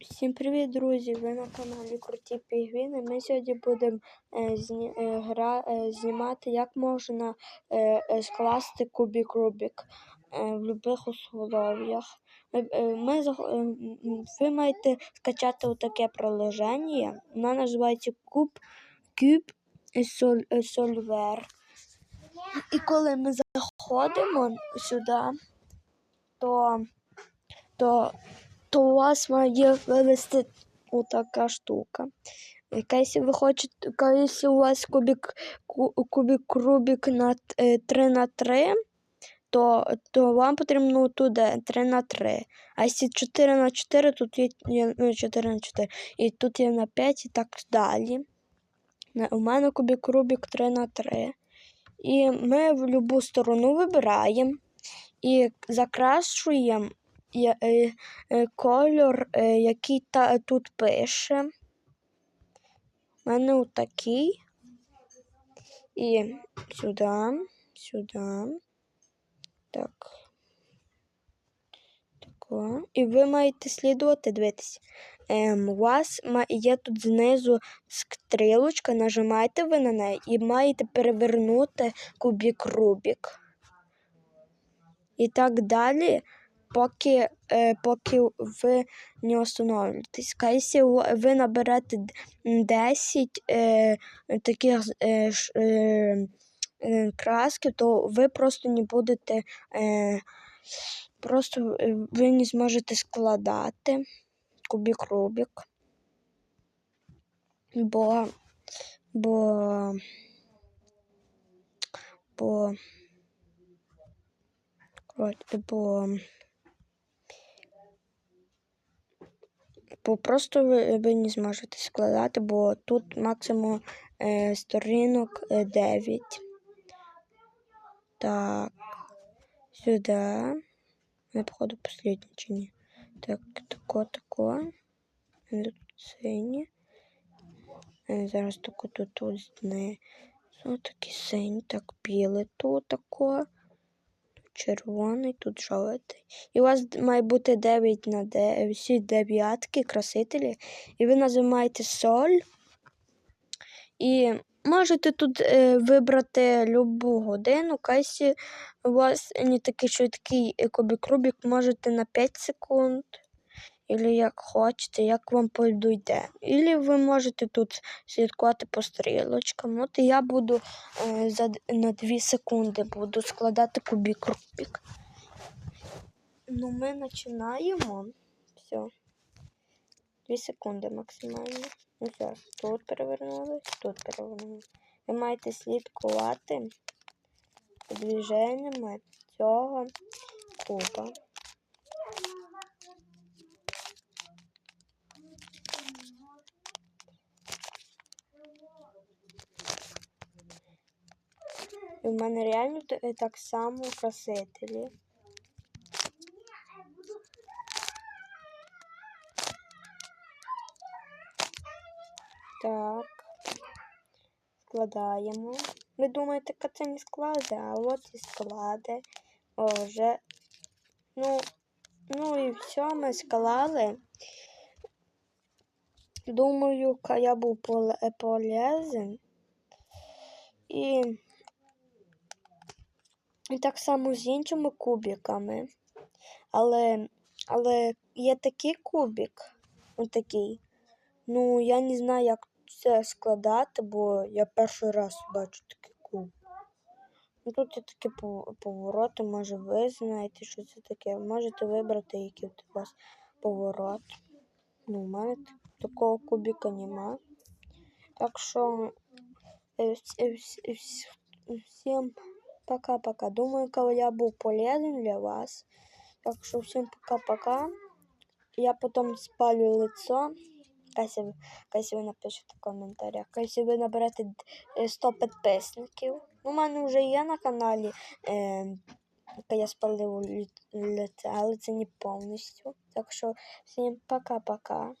Всім привіт, друзі! Ви на каналі Круті Пігвіни. Ми сьогодні будемо е, зні, е, гра, е, знімати, як можна е, е, скласти кубік Рубік е, в будь-яких условиях. Ми, е, ми, е, м, м, ви маєте скачати таке приложення. Воно називається Куб Куб Соль, е, Сольвер. І коли ми заходимо сюди, то, то то у вас має вивести отака штука. Якась ви хочете, якщо у вас кубік, кубік Рубік на е, 3 на 3, то, то вам потрібно туди 3 на 3. А якщо 4 на 4, тут є, є ну, 4 на 4. І тут є на 5 і так далі. У мене кубік Рубік 3 на 3. І ми в будь-яку сторону вибираємо і закрашуємо е, е, кольор, е, який та, тут пише. У мене отакий. І сюди, сюди. Так. Тако. І ви маєте слідувати, дивитися. Ем, у вас є тут знизу стрілочка, нажимаєте ви на неї і маєте перевернути кубік Рубік. І так далі, поки, е, поки ви не остановитесь. Якщо ви наберете д- 10 е, таких е, красків, то ви просто не будете, просто ви не зможете складати кубік Рубік. Бо, бо, бо, коротше, бо, бо просто ви, ви не зможете складати, бо тут максимум е, сторінок е, 9. Так, сюди. Я, походу, последній чи ні. Так, тако, тако. Е, Тут сині. Е, Зараз тако тут тут знизу. Такі сині, так біле тут тако. Червоний, тут жовтий. І у вас має бути 9 на 9, всі дев'ятки, красителі. І ви називаєте соль. І можете тут е, вибрати любу годину. Кайсі у вас не такий швидкий кубік-рубік, можете на 5 секунд. Ілі як хочете, як вам пойде. Ілі ви можете тут слідкувати по стрілочкам. От я буду е, за, на 2 секунди буду складати кубик Рубік. Ну, ми починаємо. Все. 2 секунди максимально. Ну все, тут перевернулись, тут перевернулись. Ви маєте слідкувати движеннями цього куба. І в мене реально е, так само красителі. Так. Складаємо. Ви думаєте, що це не складе, а от і складе. О, вже. Ну, ну і все, ми склали. Думаю, я був поле- полезен. І, і так само з іншими кубиками. Але, але є такий кубик, отакий. Ну, я не знаю, як це складати, бо я перший раз бачу такий куб. Ну, тут є такі повороти, може ви знаєте, що це таке. Можете вибрати, який у вас поворот. Ну, у мене такого кубика нема. Так що е, е, е, вс- всім пока-пока. Думаю, коли я був полезен для вас. Так що всім пока-пока. Я потім спалю лицо. Якщо ви, напишете в коментарях. Якщо ви наберете д- е, 100 підписників. У мене вже є на каналі. Е, яке я спалив лице, але це не повністю. Так що всім пока-пока.